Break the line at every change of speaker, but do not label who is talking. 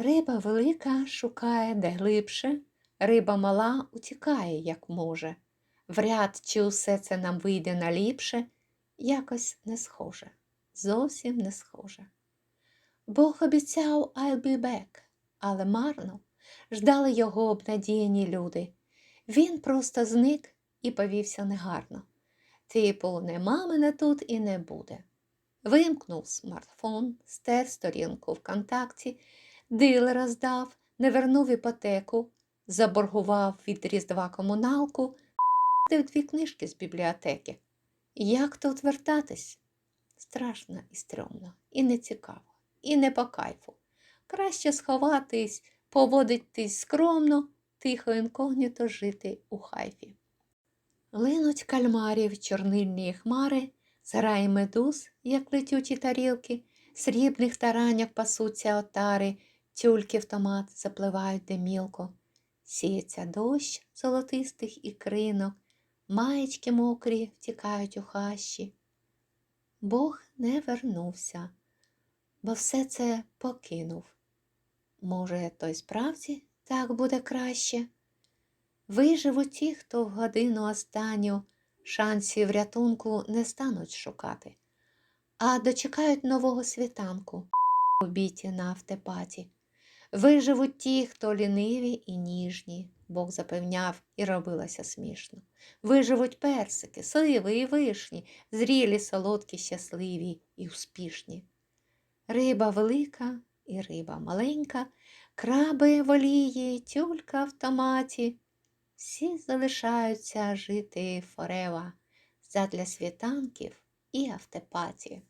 Риба велика шукає де глибше, риба мала утікає, як може. Вряд чи усе це нам вийде наліпше, якось не схоже, зовсім не схоже. Бог обіцяв I'll be back, але марно ждали його обнадіяні люди. Він просто зник і повівся негарно. Типу, нема мене тут і не буде. Вимкнув смартфон, стер сторінку ВКонтакті, дилера здав, не вернув іпотеку, заборгував від Різдва комуналку, див дві книжки з бібліотеки. Як тут вертатись? Страшно і стрьомно, і не цікаво, і не по кайфу. Краще сховатись, поводитись скромно, тихо інкогніто жити у хайфі. Линуть кальмарів чорнильні хмари, зграє медуз, як летючі тарілки, срібних таранях пасуться отари, тюльки в томат запливають де мілко. Сіється дощ золотистих ікринок, маєчки мокрі втікають у хащі. Бог не вернувся, бо все це покинув. Може, то й справді так буде краще? Виживуть ті, хто в годину останню шансів рятунку не стануть шукати, а дочекають нового світанку у біті на автопаті. Виживуть ті, хто ліниві і ніжні, Бог запевняв і робилося смішно. Виживуть персики, сливи і вишні, зрілі, солодкі, щасливі і успішні. Риба велика і риба маленька, краби волії, тюлька в томаті. Всі залишаються жити форева задля світанків і автопаті.